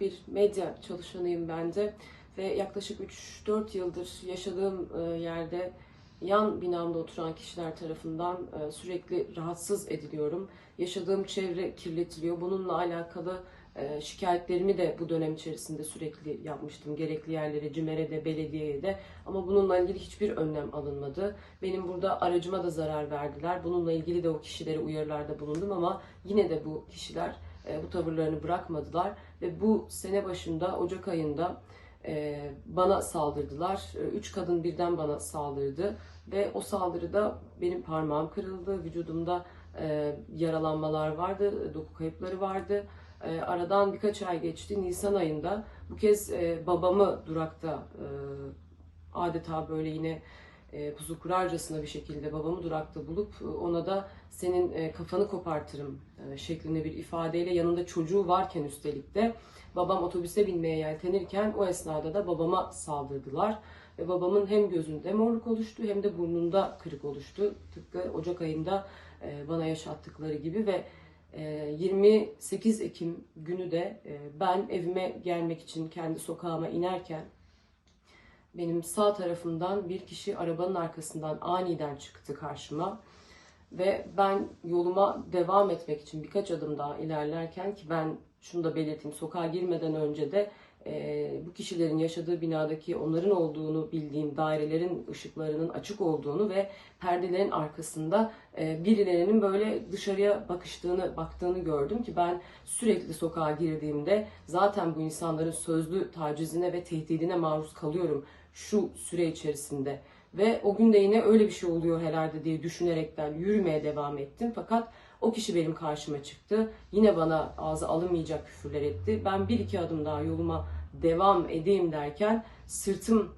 bir medya çalışanıyım ben de ve yaklaşık 3-4 yıldır yaşadığım e, yerde yan binamda oturan kişiler tarafından e, sürekli rahatsız ediliyorum. Yaşadığım çevre kirletiliyor. Bununla alakalı e, şikayetlerimi de bu dönem içerisinde sürekli yapmıştım. Gerekli yerlere, CİMER'e belediyeye de. Ama bununla ilgili hiçbir önlem alınmadı. Benim burada aracıma da zarar verdiler. Bununla ilgili de o kişilere uyarılarda bulundum ama yine de bu kişiler e, bu tavırlarını bırakmadılar ve bu sene başında Ocak ayında e, bana saldırdılar. E, Üç kadın birden bana saldırdı ve o saldırıda benim parmağım kırıldı, vücudumda yaralanmalar vardı, doku kayıpları vardı. Aradan birkaç ay geçti. Nisan ayında bu kez babamı durakta adeta böyle yine pusu kurarcasına bir şekilde babamı durakta bulup e, ona da senin e, kafanı kopartırım e, şeklinde bir ifadeyle yanında çocuğu varken üstelik de babam otobüse binmeye yeltenirken o esnada da babama saldırdılar. Ve babamın hem gözünde morluk oluştu hem de burnunda kırık oluştu. Tıpkı Ocak ayında e, bana yaşattıkları gibi ve e, 28 Ekim günü de e, ben evime gelmek için kendi sokağıma inerken benim sağ tarafımdan bir kişi arabanın arkasından aniden çıktı karşıma. Ve ben yoluma devam etmek için birkaç adım daha ilerlerken ki ben şunu da belirteyim sokağa girmeden önce de e, bu kişilerin yaşadığı binadaki onların olduğunu bildiğim dairelerin ışıklarının açık olduğunu ve perdelerin arkasında e, birilerinin böyle dışarıya bakıştığını baktığını gördüm ki ben sürekli sokağa girdiğimde zaten bu insanların sözlü tacizine ve tehdidine maruz kalıyorum şu süre içerisinde. Ve o gün de yine öyle bir şey oluyor herhalde diye düşünerekten yürümeye devam ettim. Fakat o kişi benim karşıma çıktı. Yine bana ağza alınmayacak küfürler etti. Ben bir iki adım daha yoluma devam edeyim derken sırtım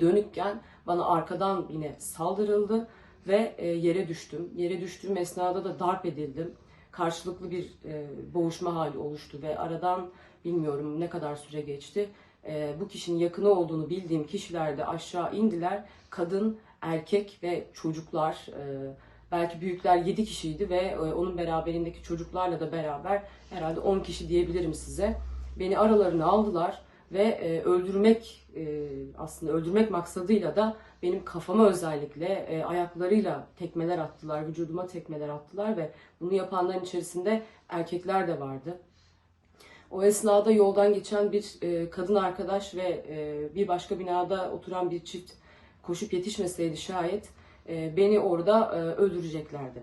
dönükken bana arkadan yine saldırıldı ve e, yere düştüm. Yere düştüğüm esnada da darp edildim. Karşılıklı bir e, boğuşma hali oluştu ve aradan bilmiyorum ne kadar süre geçti e, bu kişinin yakını olduğunu bildiğim kişiler de aşağı indiler. Kadın, erkek ve çocuklar, e, belki büyükler 7 kişiydi ve e, onun beraberindeki çocuklarla da beraber herhalde 10 kişi diyebilirim size. Beni aralarına aldılar ve e, öldürmek e, aslında öldürmek maksadıyla da benim kafama özellikle e, ayaklarıyla tekmeler attılar, vücuduma tekmeler attılar ve bunu yapanların içerisinde erkekler de vardı. O esnada yoldan geçen bir e, kadın arkadaş ve e, bir başka binada oturan bir çift koşup yetişmeseydi şayet e, beni orada e, öldüreceklerdi.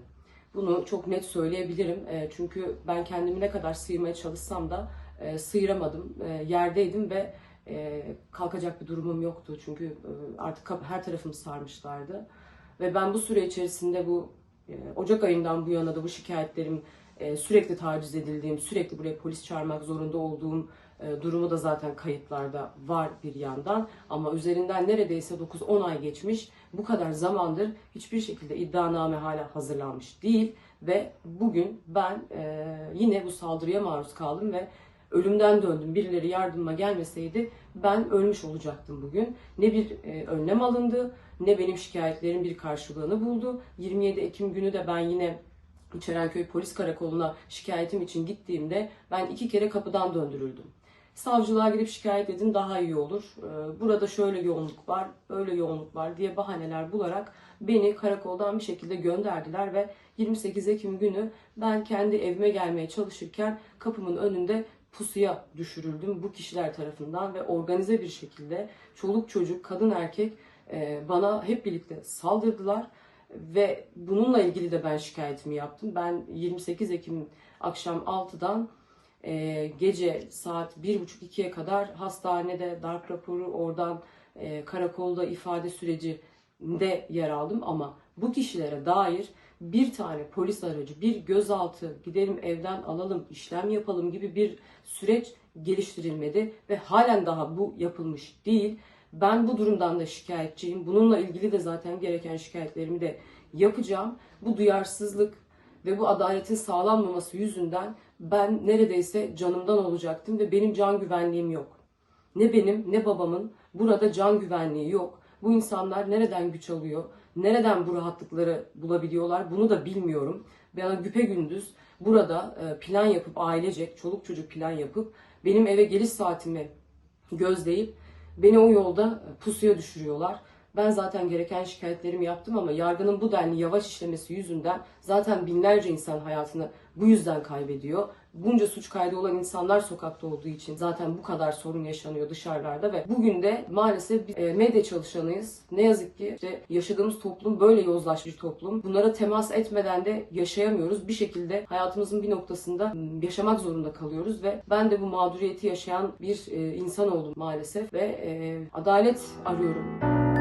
Bunu çok net söyleyebilirim. E, çünkü ben kendimi ne kadar sıyırmaya çalışsam da e, sıyıramadım. E, yerdeydim ve e, kalkacak bir durumum yoktu. Çünkü e, artık her tarafımı sarmışlardı. Ve ben bu süre içerisinde bu e, Ocak ayından bu yana da bu şikayetlerim e, sürekli taciz edildiğim, sürekli buraya polis çağırmak zorunda olduğum e, durumu da zaten kayıtlarda var bir yandan. Ama üzerinden neredeyse 9-10 ay geçmiş. Bu kadar zamandır hiçbir şekilde iddianame hala hazırlanmış değil. Ve bugün ben e, yine bu saldırıya maruz kaldım ve ölümden döndüm. Birileri yardıma gelmeseydi ben ölmüş olacaktım bugün. Ne bir önlem alındı ne benim şikayetlerim bir karşılığını buldu. 27 Ekim günü de ben yine İçerenköy Polis Karakolu'na şikayetim için gittiğimde ben iki kere kapıdan döndürüldüm. Savcılığa gidip şikayet edin daha iyi olur. Ee, Burada şöyle yoğunluk var, öyle yoğunluk var diye bahaneler bularak beni karakoldan bir şekilde gönderdiler ve 28 Ekim günü ben kendi evime gelmeye çalışırken kapımın önünde pusuya düşürüldüm bu kişiler tarafından ve organize bir şekilde çoluk çocuk, kadın erkek e, bana hep birlikte saldırdılar. Ve bununla ilgili de ben şikayetimi yaptım. Ben 28 Ekim akşam 6'dan e, gece saat 1.30-2'ye kadar hastanede darp raporu oradan e, karakolda ifade sürecinde yer aldım ama bu kişilere dair bir tane polis aracı, bir gözaltı, gidelim evden alalım, işlem yapalım gibi bir süreç geliştirilmedi ve halen daha bu yapılmış değil. Ben bu durumdan da şikayetçiyim. Bununla ilgili de zaten gereken şikayetlerimi de yapacağım. Bu duyarsızlık ve bu adaletin sağlanmaması yüzünden ben neredeyse canımdan olacaktım ve benim can güvenliğim yok. Ne benim ne babamın burada can güvenliği yok. Bu insanlar nereden güç alıyor? Nereden bu rahatlıkları bulabiliyorlar? Bunu da bilmiyorum. Bana güpe gündüz burada e, plan yapıp ailecek, çoluk çocuk plan yapıp benim eve geliş saatimi gözleyip beni o yolda pusuya düşürüyorlar. Ben zaten gereken şikayetlerimi yaptım ama yargının bu denli yavaş işlemesi yüzünden zaten binlerce insan hayatını bu yüzden kaybediyor. Bunca suç kaydı olan insanlar sokakta olduğu için zaten bu kadar sorun yaşanıyor dışarılarda ve bugün de maalesef biz, e, medya çalışanıyız. Ne yazık ki işte yaşadığımız toplum böyle yozlaşmış toplum. Bunlara temas etmeden de yaşayamıyoruz. Bir şekilde hayatımızın bir noktasında yaşamak zorunda kalıyoruz ve ben de bu mağduriyeti yaşayan bir e, insan oldum maalesef ve e, adalet arıyorum.